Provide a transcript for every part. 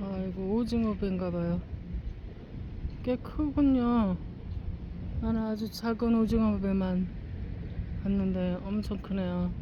아, 이거 오징어 배인가 봐요. 꽤 크군요. 나는 아주 작은 오징어 배만 봤는데 엄청 크네요.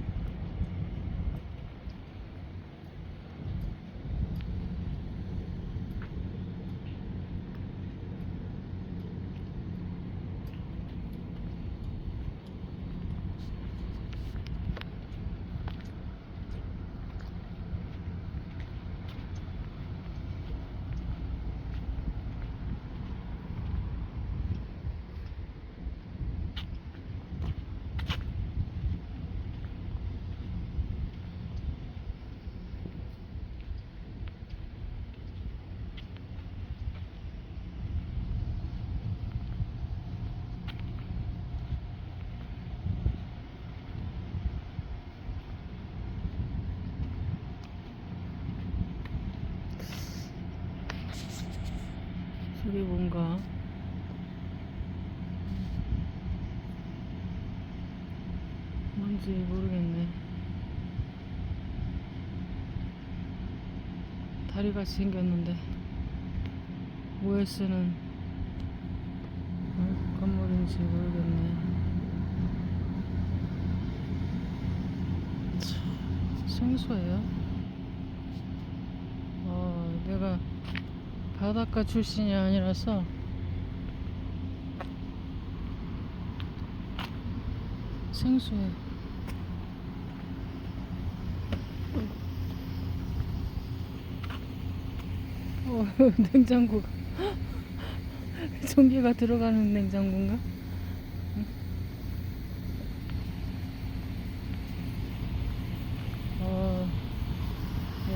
뭔가 뭔지 모르겠네. 다리같이 생겼는데 뭐에 쓰는 어? 건물인지 모르겠네. 참, 생소해요. 어, 내가 바닷가 출신이 아니라서 생소해. 어, 냉장고가 전기가 들어가는 냉장고인가? 응? 어,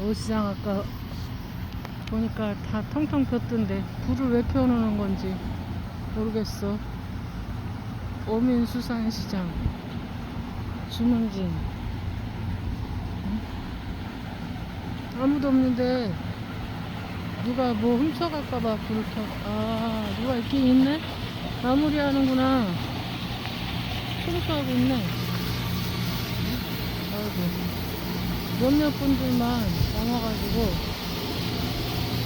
옷시장 아까 보니까 다 텅텅 폈던데 불을 왜 켜놓는 건지 모르겠어. 오민수산시장 주문진 응? 아무도 없는데 누가 뭐 훔쳐갈까봐 불을 켜. 아 누가 있긴 있네. 마무리하는구나. 청소하고 있네. 응? 아이고 몇몇 분들만 남아가지고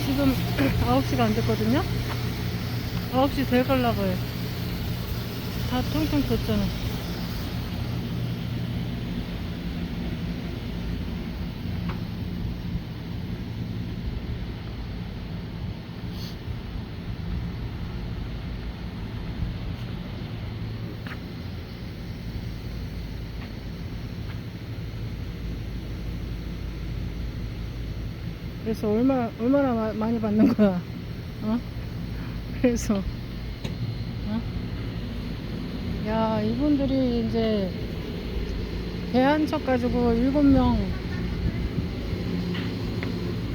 지금 9시가 안 됐거든요? 9시 돼가려고 해. 다 텅텅 폈잖아. 그래서 얼마 얼마나 마- 많이 받는 거야? 어? 그래서 어? 야 이분들이 이제 배한척 가지고 일곱 명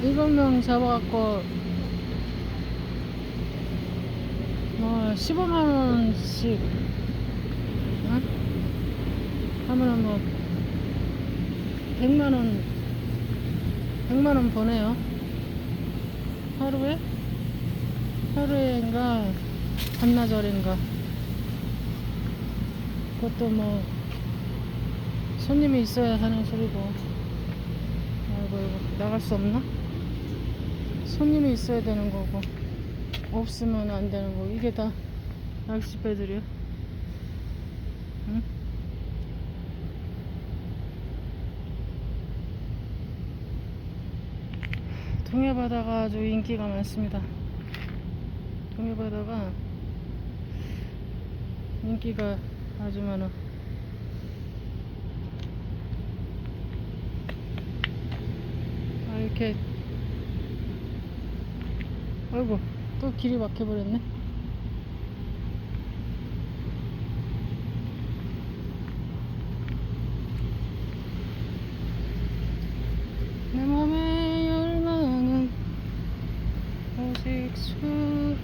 일곱 명 잡아갖고 뭐 15만 원씩 어? 하면은 뭐 100만 원 100만 원 버네요. 하루에? 하루에인가 반나절인가. 그것도 뭐 손님이 있어야 하는 소리고. 아이고 이거 나갈 수 없나? 손님이 있어야 되는 거고 없으면 안 되는 거고 이게 다 낚시배들이야. 응? 동해바다가 아주 인기가 많습니다. 동해바다가 인기가 아주 많아. 이렇게 아이고 또 길이 막혀버렸네 수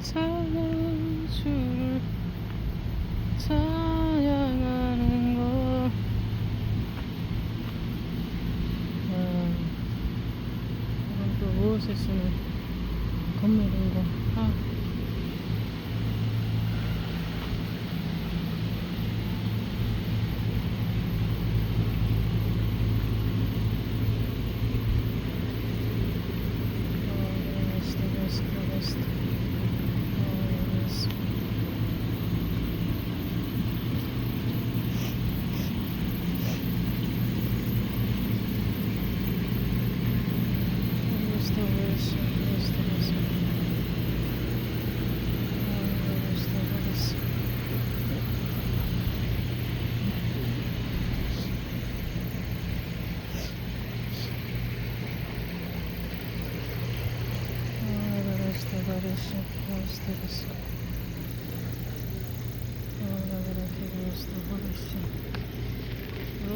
사는 주를 찬양하는 것 아, 이건 또 무엇을 쓰는 건물인가 아.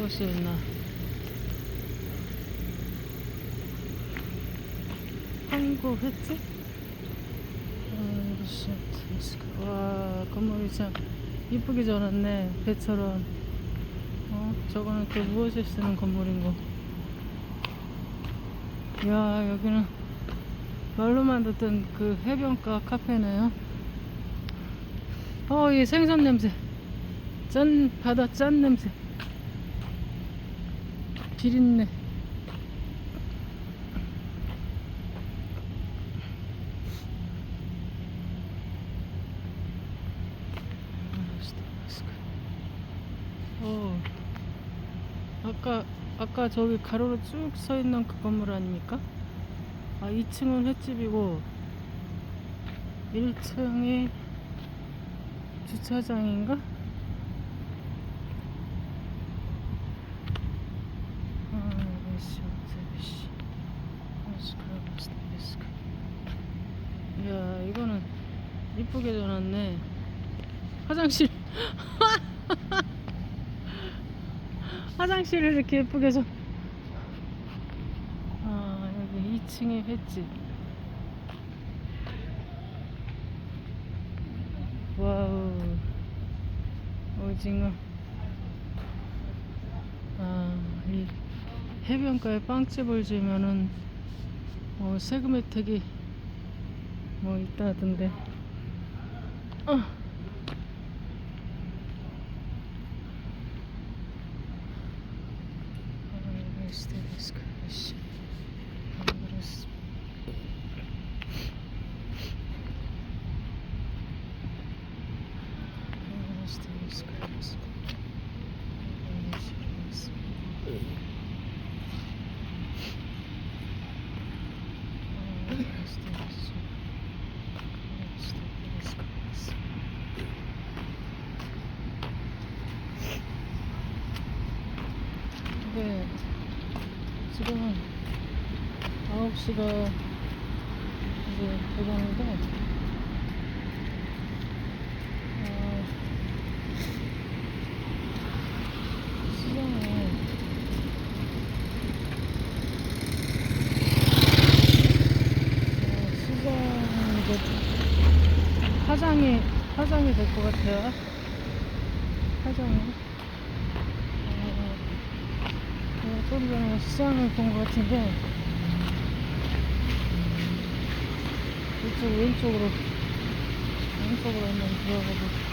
Rosya'nın 한국 횟집? 와, 건물이 참 이쁘게 지어놨네. 배처럼. 어, 저거는 또 무엇에 쓰는 건물인고. 야, 여기는 말로만 듣던 그 해변가 카페네요. 어, 이 생선 냄새. 짠, 바다 짠 냄새. 비린내. 어, 아까, 저기 가로로 쭉 서 있는 그 건물 아닙니까? 아, 2층은 횟집이고, 1층이 주차장인가? 아. 이야, 이거는 이쁘게 전놨네. 화장실. 화장실을 이렇게 예쁘게 좀. 아, 여기 2층에 횟집. 와우. 오징어. 아, 이 해변가에 빵집을 지면은 뭐 세금 혜택이 뭐 있다던데. 어. 네, 지금은 9시가 이제 되가는데, 어, 시장에, 어, 시장은 이제 화장이, 화장이 될 것 같아요. 화장이. 어, 어, 좀 전에 시장을 본 것 같은데 이쪽 왼쪽으로 왼쪽으로 한번 들어가고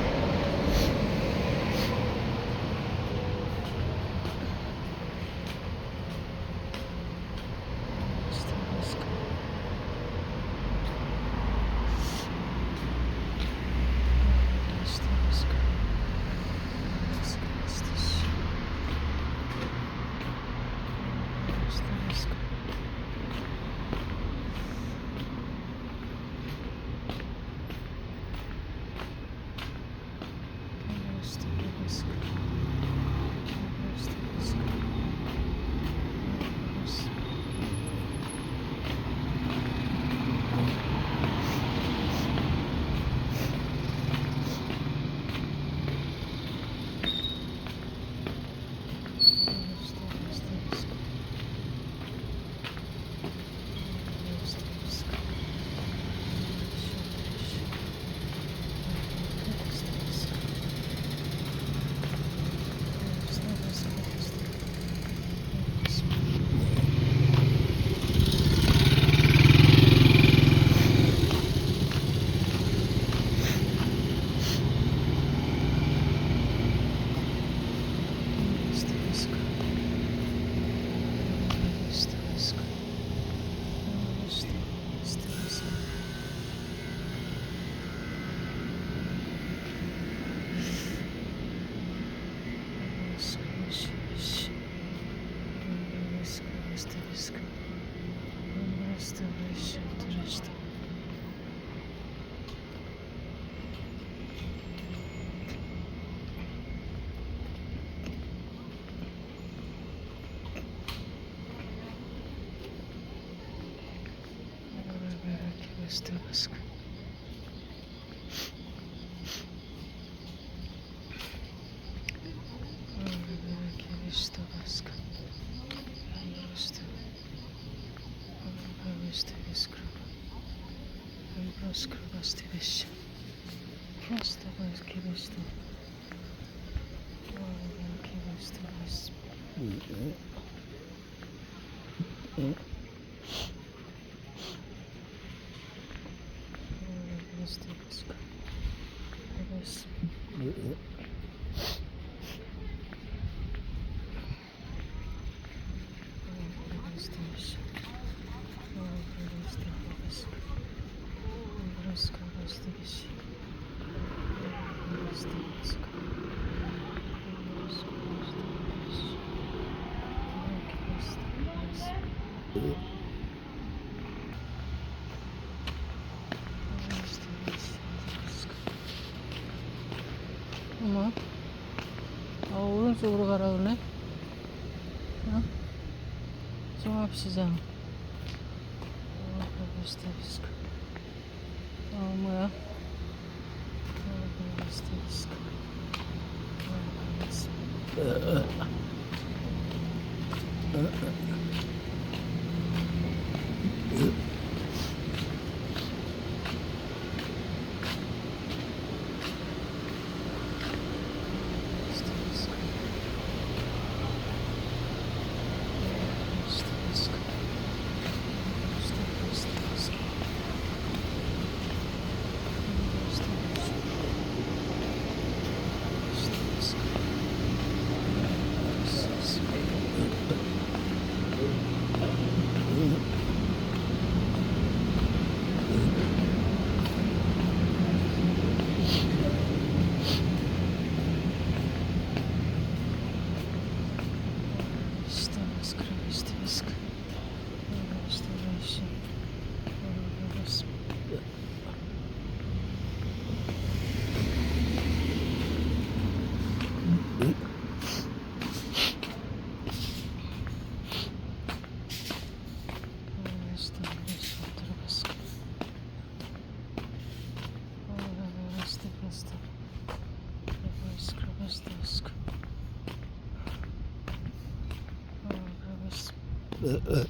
Стеваска. Stavaska. Просто. Просто искра. Просто просто вещи. Просто войски вещи. Войски вещи. Просто 어머 아 오른쪽으로 가라 그러네 어? 종합시장 스타비스크 어 뭐야 스타비스크 어, 呃呃。